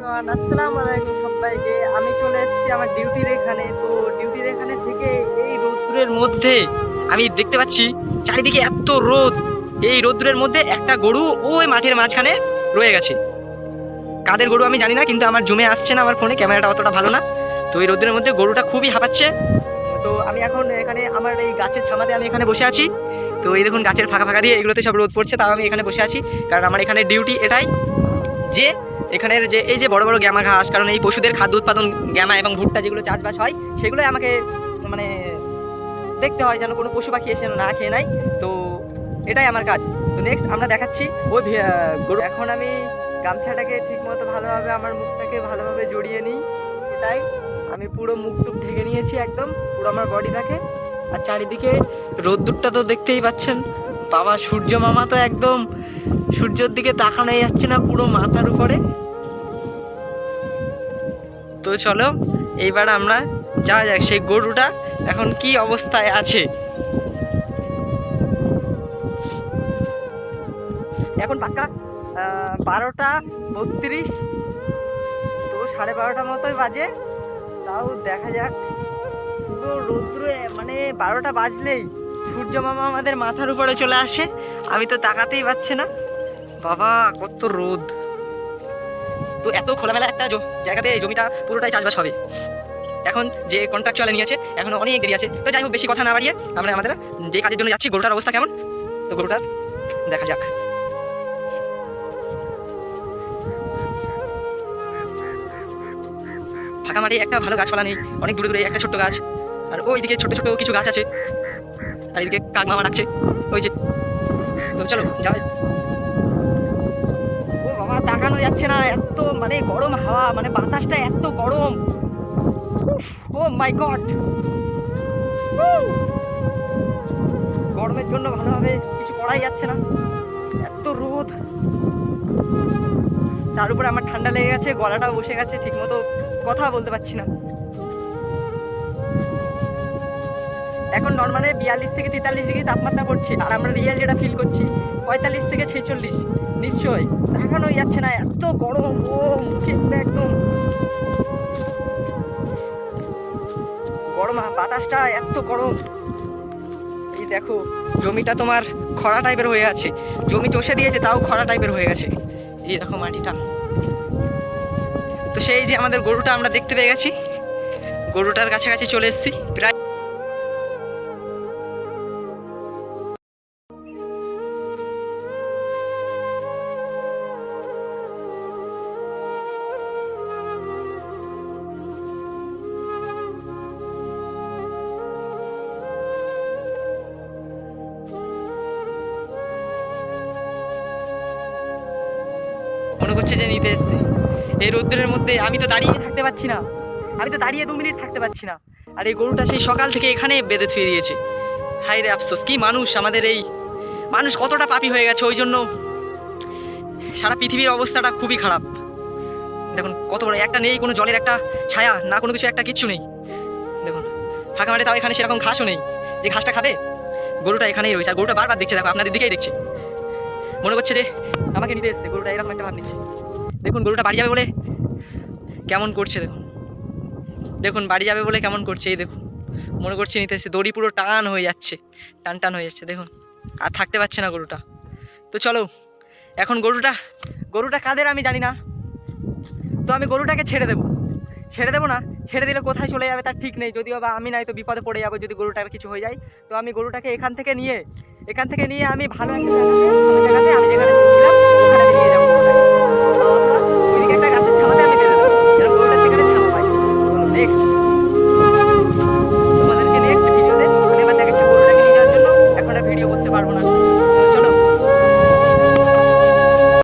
আসসালামু আলাইকুম আমি চলে এসেছি আমার ডিউটির এখানে। তো ডিউটির এখানে থেকে এই রোদ্দুরের মধ্যে আমি দেখতে পাচ্ছি চারিদিকে এত রোদ। এই রোদ্দুরের মধ্যে একটা গরু ওই মাঠের মাঝখানে রয়ে গেছে। কাদের গরু আমি জানি না, কিন্তু আমার জমে আসছে না আমার ফোনে, ক্যামেরাটা অতটা ভালো না। তো এই রোদ্দুরের মধ্যে গরুটা খুবই হাঁপাচ্ছে। তো আমি এখন এখানে আমার এই গাছের ছামাতে আমি এখানে বসে আছি। তো এই দেখুন গাছের ফাঁকা ফাঁকা দিয়ে এগুলোতে সব রোদ পড়ছে, তাও আমি এখানে বসে আছি। কারণ আমার এখানে ডিউটি এটাই যে এখানের যে, এই যে বড় বড় গ্যামা ঘাস, কারণ এই পশুদের খাদ্য উৎপাদন, গ্যামা এবং ভুট্টা যেগুলো চাষবাস হয়, সেগুলোই আমাকে মানে দেখতে হয় যেন কোনো পশু পাখি এসে না খেয়ে নেয়। তো এটাই আমার কাজ। তো নেক্সট আমরা দেখাচ্ছি ওই গরু। এখন আমি গামছাটাকে ঠিক মতো ভালোভাবে, আমার মুখটাকে ভালোভাবে জড়িয়ে নিই। এটাই। আমি পুরো মুখ টুক ঢেকে নিয়েছি একদম, পুরো আমার বডিটাকে আর চারিদিকে রোদ্দুরটা তো দেখতেই পাচ্ছেন। বাবা, সূর্য মামা তো একদম সূর্যের দিকে তাকানো যাচ্ছে না পুরো মাথার উপরে। তো চলো, এইবার আমরা যাওয়া যাক সেই গরুটা এখন কি অবস্থায় আছে। এখন পাক্কা বারোটা বত্রিশ, তো সাড়ে বারোটা মতোই বাজে। তাও দেখা যাক, পুরো রৌদ্রে মানে বারোটা বাজলেই সূর্য মামা আমাদের মাথার উপরে চলে আসে। আমি তো তাকাতেই পাচ্ছি না। বাবা, কত রোদ। তো এত খোলামেলা একটা জায়গাতে জমিটা পুরোটাই চাষবাস হবে। এখন যে কন্ট্রাকচুয়ালে নিয়েছে, এখনও অনেক দেরি আছে। তো যাই হোক, বেশি কথা না বাড়িয়ে আমরা আমাদের যে কাজের জন্য যাচ্ছি, গরুটার অবস্থা কেমন? তো গরুটার দেখা যাক। ফাঁকা মাঠে একটা ভালো গাছপালা নেই, অনেক দূরে দূরে একটা ছোট্ট গাছ। আর ওইদিকে ছোট ছোট কিছু গাছ আছে। আর এদিকে কাক মামা ওই যে তো চলো যাও ও বাবা তাকানো যাচ্ছে না, এত মানে গরম হাওয়া মানে বাতাসটা এত গরম। Oh my god. গরমের জন্য ভালোভাবে কিছু করাই যাচ্ছে না। এত রোদ। তার উপরে আমার ঠান্ডা লেগে গেছে গলাটা বসে গেছে, ঠিকমতো কথা বলতে পারছি না। এখন নর্মালে বিয়াল্লিশ থেকে তেতাল্লিশ ডিগ্রি তাপমাত্রা পড়ছে, আর আমরা রিয়েল যেটা ফিল করছি, পঁয়তাল্লিশ থেকে ছেচল্লিশ নিশ্চয় দেখানোই যাচ্ছে না, এত গরম, ও, মুখে একদম। গরম বাতাসটা এত গরম। এই দেখো, জমিটা তোমার খরা টাইপের হয়ে আছে। জমি চষে দিয়েছে, তাও খরা টাইপের হয়ে গেছে। এই দেখো মাটিটা। তো সেই যে আমাদের গরুটা আমরা দেখতে পেয়ে গেছি। গরুটার কাছাকাছি চলে এসেছি। প্রায় মনে করছে যে নিতে এসছে। এই রোদ্রের মধ্যে আমি তো দাঁড়িয়ে থাকতে পারছি না। আমি তো দাঁড়িয়ে দু মিনিট থাকতে পারছি না। আর এই গরুটা সেই সকাল থেকে এখানে বেঁধে থুয়ে দিয়েছে। হাই রে আফসোস, কি মানুষ আমাদের এই। মানুষ কতটা পাপি হয়ে গেছে, ওই জন্য সারা পৃথিবীর অবস্থাটা খুবই খারাপ। দেখুন, কত বড় একটা নেই, কোনো জলের একটা ছায়া, না কোনো কিছু, একটা কিচ্ছু নেই। দেখুন, ফাঁকা মাঠে তাও এখানে সেরকম ঘাসও নেই। যে ঘাসটা খাবে, গরুটা এখানেই রয়েছে। আর গরুটা বারবার দেখছে, দেখো, আপনাদের দিকেই দেখছে। মনে করছে যে আমাকে নিতে এসছে, গরুটা এরকম একটা ভাব নিচ্ছে দেখুন, গরুটা বাড়ি যাবে বলে কেমন করছে, দেখুন। দেখুন, বাড়ি যাবে বলে কেমন করছে, এই দেখুন। মনে করছে নিতে এসছে, দড়ি পুরো টান হয়ে যাচ্ছে, টান টান হয়ে যাচ্ছে, দেখুন। আর থাকতে পারছে না গরুটা। তো চলো, এখন গরুটা গরুটা কাদের আমি জানি না। তো আমি গরুটাকে ছেড়ে দেবো। ছেড়ে দেবো না, ছেড়ে দিলে কোথায় চলে যাবে তার ঠিক নেই। যদিও বা আমি নাই তো বিপদে পড়ে যাব যদি গরুটার কিছু হয়ে যায়। তো আমি গরুটাকে এখান থেকে নিয়ে, এখান থেকে নিয়ে আমি ভালো একটা